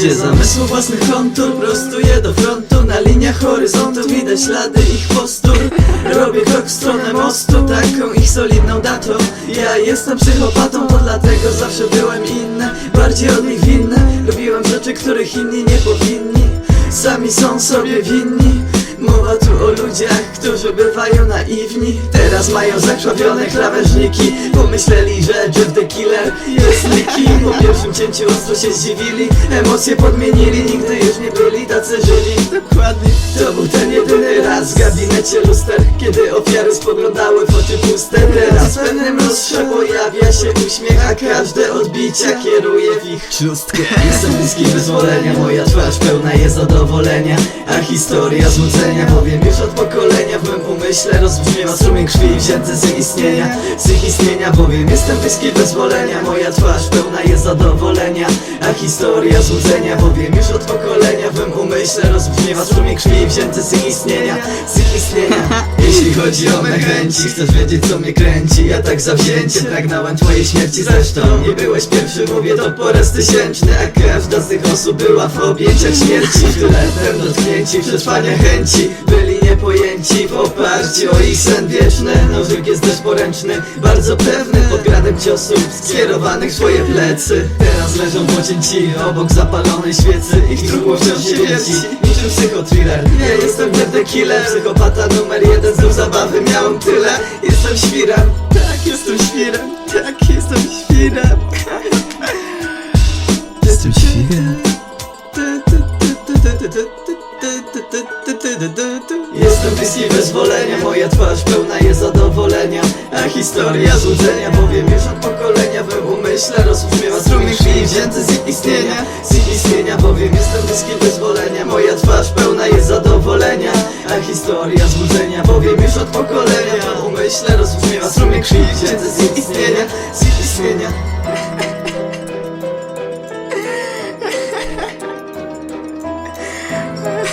Gdzie zamysł własnych kontur Prostuję do frontu? Na liniach horyzontu Widać ślady ich postur. Robię krok w stronę mostu Taką ich solidną datą. Ja jestem psychopatą To dlatego zawsze byłem inny Bardziej od nich winny. Robiłem rzeczy, których inni nie powinni. Sami są sobie winni Mowa tu o ludziach, którzy bywają naiwni. Teraz mają zakrwawione krawężniki. Pomyśleli, że Jeff the Killer jest nikim Po pierwszym cięciu ostro się zdziwili. Emocje podmienili, nigdy już nie byli tacy żyli Dokładnie. To był ten jedyny raz w gabinecie luster Kiedy ofiary spoglądały w oczy puste. Teraz w pewnym lustrze pojawia się uśmiech A każde odbicia kieruje w ich szóstkę Jestem bliski wyzwolenia, moja twarz pełna jest zadowolenia A historia złudzenia Powiem już od pokolenia w mym umyśle Rozbrzmiewa strumień krwi wzięty z ich istnienia Z ich istnienia bowiem jestem bliski wyzwolenia. Moja twarz pełna jest zadowolenia A historia złudzenia Bowiem już od pokolenia umyśle Rozbrzmiewa strumień krwi wzięty z istnienia Z istnienia. Jeśli chodzi o me chęci Chcesz wiedzieć co mnie kręci. Ja tak zawzięcie pragnąłem twojej śmierci. Zresztą nie byłeś pierwszy Mówię to po raz tysięczny A każda z tych osób była w objęciach śmierci. Tyletem dotknięci przetrwania chęci Byli niepojęci w oparciu o ich sen wieczny. Nożyk jest też poręczny Bardzo pewny. Pod gradem ciosów Skierowanych w swoje plecy. Teraz leżą pocięci obok zapalonej świecy. Ich trupło wciąż śmierci Niczym psychotriller Nie jestem the Killer Psychopata numer jeden Znów zabawy miałem tyle. Jestem świrem. Tak, jestem świrem Jestem bliski wyzwolenia, moja twarz pełna jest zadowolenia A historia złudzenia, bowiem już od pokolenia w mym umyśle rozbrzmiewa strumień krwi wzięty z istnienia Z istnienia, bowiem jestem bliski wyzwolenia Moja twarz pełna jest zadowolenia A historia złudzenia, bowiem już od pokolenia w mym umyśle rozbrzmiewa strumień krwi wzięty z istnienia Z istnienia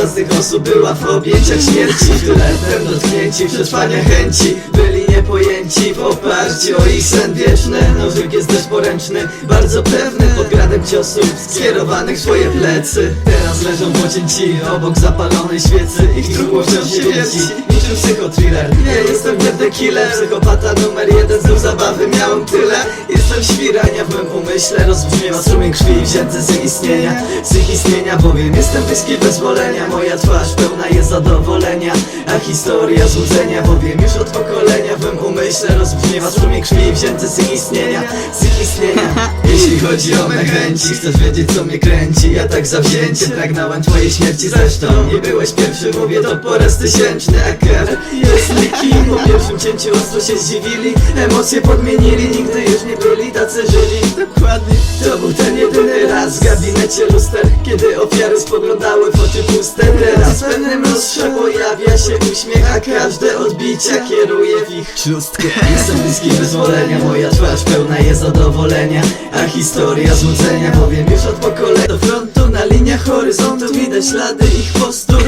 Każda z tych osób była w objęciach śmierci Tyletem dotknięci przetrwania chęci. Byli niepojęci w oparciu o ich sen wieczny. Nożyk jest też poręczny Bardzo pewny pod gradem ciosów Skierowanych w swoje plecy. Teraz leżą pocięci obok zapalonej świecy. Ich trupło wciąż śmierci Niczym psychotriller Nie jestem the Killer. Psychopata numer jeden Znów zabawy miałem tyle Jestem świrania w mym umyśle Rozbrzmiewa strumień krwi wzięty z ich istnienia Z ich istnienia bowiem jestem bliski wyzwolenia. Moja twarz pełna jest zadowolenia A historia złudzenia Bowiem już od pokolenia w mym umyśle Rozbrzmiewa strumień krwi wzięty z ich istnienia Z ich istnienia. Jeśli chodzi o me chęci Chcesz wiedzieć co mnie kręci. Ja tak zawzięcie pragnąłem twojej śmierci. Zresztą nie byłeś pierwszy Mówię to po raz tysięczny. A każdy jest nikim. Po pierwszym cięciu ostro się zdziwili Emocje podmienili Nigdy już nie byli tacy żyli. Dokładnie To był ten jedyny raz w gabinecie luster Kiedy ofiary spoglądały w oczy puste. Teraz w pewnym lustrze pojawia się uśmiech A każde odbicia kieruje w ich szóstkę Jestem bliski wyzwolenia Moja twarz pełna jest zadowolenia A historia złudzenia Powiem już od pokolenia. Do frontu Na liniach horyzontu widać ślady ich postur.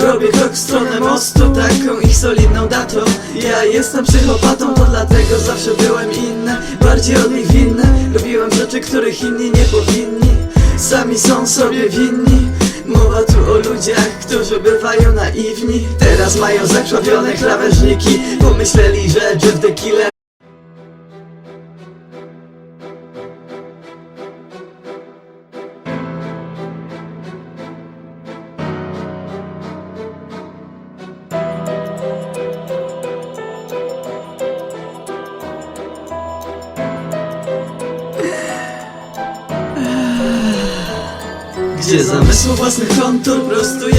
Robię krok w stronę mostu Taką ich solidną datą. Ja jestem psychopatą To dlatego zawsze byłem inny Bardziej od nich winny. Robiłem rzeczy, których inni nie powinni Sami są sobie winni. Mowa tu o ludziach, którzy bywają naiwni. Teraz mają zakrwawione krawężniki. Pomyśleli, że Jeff the Killer Gdzie zamysł własnych kontur prostuje